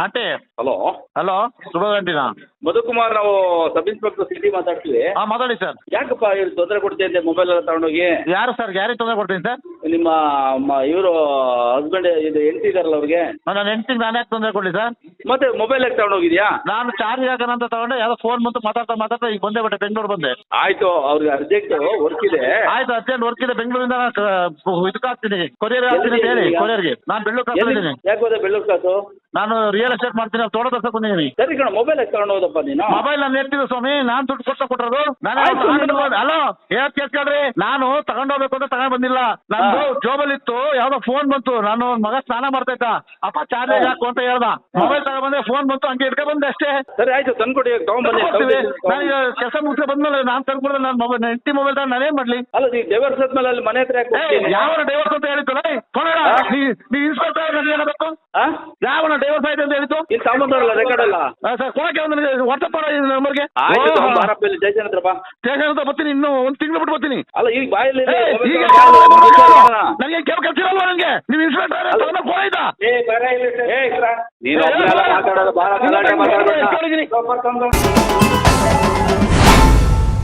Aunty. Hello. Hello. ಶುಭ ಗಂಟಿನಾ ಮಧುಕುಮಾರ್ ನಾವು ಸಬ್ ಇನ್ಸ್ಪೆಕ್ಟರ್ ಸಿಟಿ ಮಾತಾಡ್ತೀವಿ. ಹಾ ಮಾತಾಡಿ ಸರ್. ಯಾಕಪ್ಪ ಇವ್ರು ತೊಂದರೆ ಕೊಡ್ತಿದ್ದೆ ಮೊಬೈಲ್ ಎಲ್ಲ ತಗೊಂಡೋಗಿ? ಯಾರು ಸರ್ ಯಾರಿಗೆ ತೊಂದರೆ ಕೊಡ್ತೀನಿ ಸರ್? ನಿಮ್ಮ ಇವರು ಹಸ್ಬೆಂಡ್ ಇದು ಹೆಂಡತಿ ಇದಾರಲ್ಲ ಅವ್ರಿಗೆ? ನನ್ನ ಹೆಂಡತಿ ನಾನು ಯಾಕೆ ತೊಂದರೆ ಕೊಡ್ಲಿ ಸರ್? ಮತ್ತೆ ಮೊಬೈಲ್ ಯಾಕೆ ತಗೊಂಡೋಗಿದ್ಯಾ? ನಾನು ಚಾರ್ಜ್ ಹಾಕೋಣ ಅಂತ ತಗೊಂಡೆ ಯಾರೋ ಫೋನ್ ಬಂತು ಮಾತಾಡ್ತಾ ಮಾತಾಡ್ತಾ ಈಗ ಬಂದೆ ಬಿಟ್ಟೆ ಬೆಂಗಳೂರು ಬಂದೆ. ಆಯ್ತು ಅವ್ರಿಗೆ ಅರ್ಜೆಂಟ್ ವರ್ಕ್ ಇದೆ. ಆಯ್ತು ಅರ್ಜೆಂಟ್ ವರ್ಕ್ ಇದೆ ಬೆಂಗಳೂರಿಂದ ಇದಕ್ಕೆ ಹಾಕ್ತೀನಿ. ಕೊರಿಯರ್ ಹಾಕ್ತೀನಿ ಅಂತ ಹೇಳಿ ಕೊರಿಯರ್ಗೆ ನಾನು ಬೆಳ್ಳೂರು ಕಾಸು ಯಾಕೆ ಹೋದೆ ಬೆಳ್ಳೂರು ಕಾಸು ನಾನು ರಿಯಲ್ ಎಸ್ಟೇಟ್ ಮಾಡ್ತೀನಿ ತೋಟ ತರ್ಸಕ್ ಬಂದಿದ್ದೀನಿ ಸರಿ ಕಣ ಮೊಬೈಲ್ ಯಾಕೆ ತಗೊಂಡು ಹೋದಪ್ಪ ನೀನು? ಮೊಬೈಲ್ ನಾನು ಎತ್ತಿದೆ ಸ್ವಾಮಿ ನಾನ್ ದುಡ್ಡು ಕೊಟ್ಟ ಕೊಟ್ಟರು ನಾನು ಆಯ್ತು, ನೀನು- ಹಲೋ ಹೇಳಕ್ ಕೇಳ್ಕೊಳ್ರಿ ನಾನು ತಗೊಂಡೋಗ್ಬೇಕು ಅಂತ ತಗೊಂಡ್ ಬಂದಿಲ್ಲ. ನಂದು. ಜೋಬಲ್ ಇತ್ತು ಯಾವ್ದೋ ಫೋನ್ ಬಂತು. ನಾನು ಒಂದ್ ಮಗ ಸ್ನಾನ ಮಾಡ್ತಾ ಇದ್ದ ಅಪ್ಪ ಚಾರ್ಜ್ ಹಾಕು ಅಂತ ಹೇಳ್ದ. ಮೊಬೈಲ್ ತಗೊಂಡ್ಬಂದೆ ಫೋನ್ ಬಂತು ಹಂಗೆ ಇಟ್ಕೊಂಡ್ ಬಂದೆ ಅಷ್ಟೇ. ಸರಿ ಆಯ್ತು ತಂದ್ಕೊಡಿ ತಗೊಂಡ್ಬನ್ನಿ ಕೊಡ್ತೀವಿ. ನಾನು ಈಗ ಕೆಲಸ ಮುಗಿಸಿ ಬಂದ್ಮೇಲೆ ನಾನ್ ತಂದ್ಕೊಡ್ದೆ ನನ್ನ ಮೊಬೈಲ್ ಹೆಂಡತಿ ಮೊಬೈಲ್ ತಗೊಂಡು ನಾನೇನ್ ಮಾಡ್ಲಿ? ಅಲ್ಲ ನೀವು ಡೈವರ್ಸ್ ಆದ್ಮೇಲೆ ಅಲ್ಲಿ ಮನೆ ಹತ್ರ ಯಾಕೆ ಹೋಗ್ತೀನಿ? ಯಾವ ಡೈವರ್ಸ್ ಅಂತ ಹೇಳಿತ್ತು ನೀ ನೀ ಇನ್ಸ್ಪೆಕ್ಟರ್ ಆ? ಯಾವನ ಡೈವರ್ಸ್ ಆಯ್ತು ಅಂತ ಹೇಳಿತ್ತು ಇಲ್ಲಿ ಸಾಮಾನ್ಯರಲ್ಲ ರೆಕಾರ್ಡ್ ಅಲ್ಲ ಸರ್ ಕೊಡಕ್ಕೆ ಒಂದು ವಾಟ್ಸಪ್ ಮಾಡೋ ನಂಬರ್ಗೆ ಆಯ್ತು ಹತ್ರ ಬಾ ಸ್ಟೇಷನ್ ಅಂತ ಬರ್ತೀನಿ ಇನ್ನು ಒಂದು ತಿಂಗಳು ಬಿಟ್ಟು ಬರ್ತೀನಿ ಅಲ್ಲ ಈಗ ಬಾಯಲ್ಲಿ ಈಗ ನನಗೆ ಕೆಲವು ಕೆಲಸ ಇರಲ್ವ ನನಗೆ ನೀವು ಇನ್ಸ್ಪೆಕ್ಟರ್ ತಗೊಂಡ ಆಯ್ತಾ ನೀನು ಮಾತಾಡೋದು ಗಲಾಟೆ